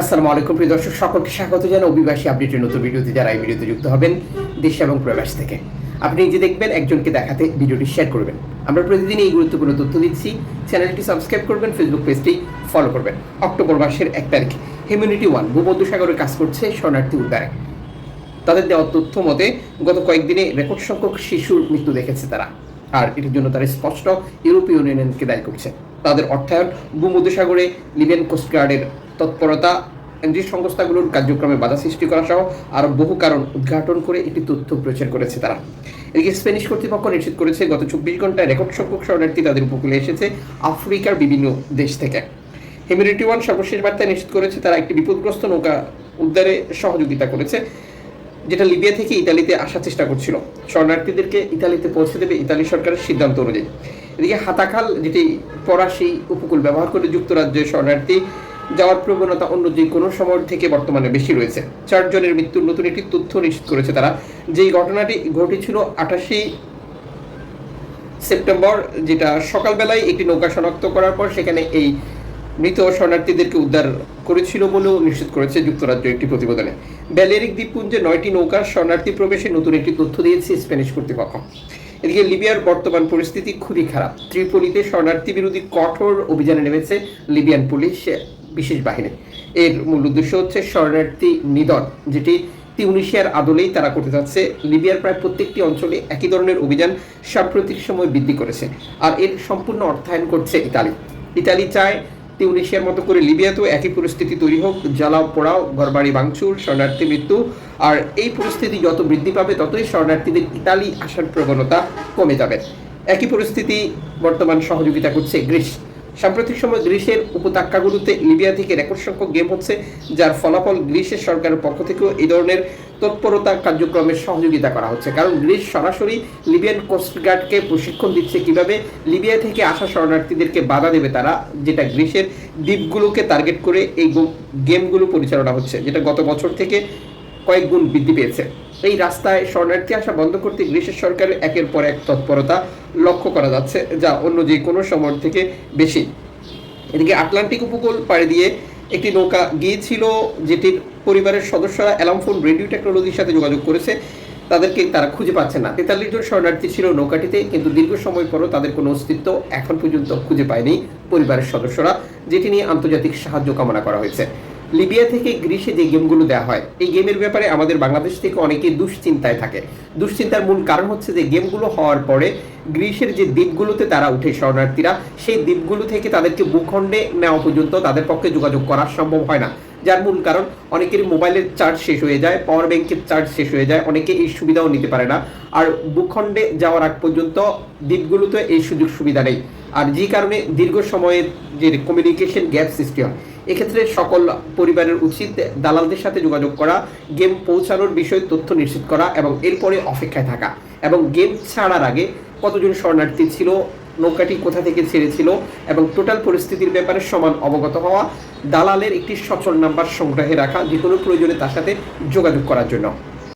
আসসালামু আলাইকুম, প্রিয় দর্শক, সকলকে স্বাগত জানাই। অভিবাসী আপডেটের নতুন ভিডিওতে যারা এই ভিডিওতে যুক্ত হবেন দেশ এবং প্রবাস থেকে। আপনি নিজে দেখবেন, একজনকে দেখাতে ভিডিওটি শেয়ার করবেন। আমরা প্রতিদিন এই গুরুত্বপূর্ণ তথ্য দিচ্ছি। চ্যানেলটি সাবস্ক্রাইব করবেন ফেসবুক পেজটি ফলো করবেন। অক্টোবর মাসের এক তারিখ হিউম্যানিটি ওয়ান ভূমধ্যসাগরে কাজ করছে শরণার্থী উদ্ধারে। তাদের দেওয়া তথ্য মতে, গত কয়েকদিনে রেকর্ড সংখ্যক শিশুর মৃত্যু দেখেছে তারা। আর এটির জন্য তারা স্পষ্ট ইউরোপীয় ইউনিয়নকে দায়ী করছে। তাদের অর্থায়ন ভূমধ্যসাগরে লিবিয়ান কোস্টগার্ডের তৎপরতা, এনজিও সংস্থাগুলোর কার্যক্রমে বাধা সৃষ্টি করা সহ আরও বহু কারণ উদ্ঘাটন করে একটি তথ্য প্রচার করেছে তারা। এদিকে স্প্যানিশ কর্তৃপক্ষ নিশ্চিত করেছে, গত চব্বিশ ঘন্টায় রেকর্ড সংখ্যক শরণার্থী তাদের উপকূলে এসেছে আফ্রিকার বিভিন্ন দেশ থেকে। হেমিলিটি ওয়ান সর্বশেষ বার্তায় নিশ্চিত করেছে, তারা একটি বিপদগ্রস্ত নৌকা উদ্ধারে সহযোগিতা করেছে, যেটা লিবিয়া থেকে ইতালিতে আসার চেষ্টা করছিল। শরণার্থীদেরকে ইতালিতে পৌঁছে দেবে ইতালি সরকারের সিদ্ধান্ত অনুযায়ী। এদিকে হাতাখাল, যেটি ফরাসি উপকূল ব্যবহার করে যুক্তরাজ্যের শরণার্থী যাওয়ার প্রবণতা অন্য যে কোনো সময় থেকে বর্তমানে বেশি রয়েছে। চারজনের মৃত্যুর নতুন একটি তথ্য নিশ্চিত করেছে তারা। যেই ঘটনাটি ঘটেছিল আঠাশি সেপ্টেম্বর, যেটা সকালবেলায় একটি নৌকা শনাক্ত করার পর সেখানে এই মৃত শরণার্থীদেরকে উদ্ধার করেছিল বলেও নিশ্চিত করেছে যুক্তরাজ্য একটি প্রতিবেদনে। ব্যালেরিক দ্বীপপুঞ্জে নয়টি নৌকার শরণার্থী প্রবেশে নতুন একটি তথ্য দিয়েছে স্প্যানিশ কর্তৃপক্ষ। এদিকে লিবিয়ার বর্তমান পরিস্থিতি খুবই খারাপ। ত্রিপোলিতে শরণার্থী বিরোধী কঠোর অভিযানে নেমেছে লিবিয়ান পুলিশ। বিশেষ বাহিনী। এর মূল উদ্দেশ্য হচ্ছে শরণার্থী নিধন, যেটি তিউনিশিয়ার আদলেই তারা করতে যাচ্ছে। লিবিয়ার প্রায় প্রত্যেকটি অঞ্চলে একই ধরনের অভিযান সাম্প্রতিক সময় বৃদ্ধি করেছে, আর এর সম্পূর্ণ অর্থায়ন করছে ইতালি। ইতালি চায় তিউনিশিয়ার মতো করে লিবিয়াতেও একই পরিস্থিতি তৈরি হোক, জ্বালাও পোড়াও, ঘরবাড়ি ভাঙচুর, শরণার্থী মৃত্যু, আর এই পরিস্থিতি যত বৃদ্ধি পাবে, ততই শরণার্থীদের ইতালি আসার প্রবণতা কমে যাবে। একই পরিস্থিতি বর্তমান সহযোগিতা করছে গ্রিস। সাম্প্রতিক সময় গ্রিসের উপত্যকাগুলোতে লিবিয়া থেকে রেকর্ড সংখ্যক গেম হচ্ছে, যার ফলাফল গ্রিসের সরকারের পক্ষ থেকেও এই ধরনের তৎপরতা কার্যক্রমের সহযোগিতা করা হচ্ছে। কারণ গ্রিস সরাসরি লিবিয়ান কোস্টগার্ডকে প্রশিক্ষণ দিচ্ছে কীভাবে লিবিয়া থেকে আসা শরণার্থীদেরকে বাধা দেবে তারা, যেটা গ্রিসের দ্বীপগুলোকে টার্গেট করে এই গেমগুলো পরিচালনা হচ্ছে, যেটা গত বছর থেকে কয়েক গুণ বৃদ্ধি পেয়েছে। এই রাস্তায় শরণার্থী আসা বন্ধ করতে গ্রিসের সরকারের একের পর এক তৎপরতা লক্ষ্য করা যাচ্ছে, যা অন্য যে কোনো সময় থেকে বেশি। এদিকে আটলান্টিক উপকূল পাড়ি দিয়ে একটি নৌকা গিয়েছিল, যেটির পরিবারের সদস্যরা অ্যালার্ম ফোন, রেডিও টেকনোলজির সাথে যোগাযোগ করেছে। তাদেরকে তারা খুঁজে পাচ্ছে না। তেতাল্লিশ জন শরণার্থী ছিল নৌকাটিতে, কিন্তু দীর্ঘ সময় পরও তাদের কোনো অস্তিত্ব এখন পর্যন্ত খুঁজে পায়নি পরিবারের সদস্যরা, যেটি নিয়ে আন্তর্জাতিক সাহায্য কামনা করা হয়েছে। লিবিয়া থেকে গ্রিসে যে গেমগুলো দেওয়া হয়, এই গেমের ব্যাপারে আমাদের বাংলাদেশ থেকে অনেকেই দুশ্চিন্তায় থাকে। দুশ্চিন্তার মূল কারণ হচ্ছে যে গেমগুলো হওয়ার পরে গ্রিসের যে দ্বীপগুলোতে তারা উঠে শরণার্থীরা, সেই দ্বীপগুলো থেকে তাদেরকে ভূখণ্ডে নেওয়া পর্যন্ত তাদের পক্ষে যোগাযোগ করা সম্ভব হয় না। যার মূল কারণ, অনেকের মোবাইলের চার্জ শেষ হয়ে যায়, পাওয়ার ব্যাংকের চার্জ শেষ হয়ে যায়, অনেকে এই সুবিধাও নিতে পারে না। আর ভূখণ্ডে যাওয়ার আগ পর্যন্ত দ্বীপগুলোতে এই সুযোগ সুবিধা নেই। আর যে কারণে দীর্ঘ সময়ের যে কমিউনিকেশন গ্যাপ সৃষ্টি হয় এক্ষেত্রে সকল পরিবারের উচিত দালালদের সাথে যোগাযোগ করা গেম পৌঁছানোর বিষয়ে তথ্য নিশ্চিত করা এবং এরপরে অপেক্ষায় থাকা। এবং গেম ছাড়ার আগে কতজন শরণার্থী ছিল, নৌকাটি কোথা থেকে ছেড়েছিল এবং টোটাল পরিস্থিতির ব্যাপারে সমান অবগত হওয়া, দালালের একটি সচল নাম্বার সংগ্রহে রাখা যে কোনো প্রয়োজনে তার সাথে যোগাযোগ করার জন্য।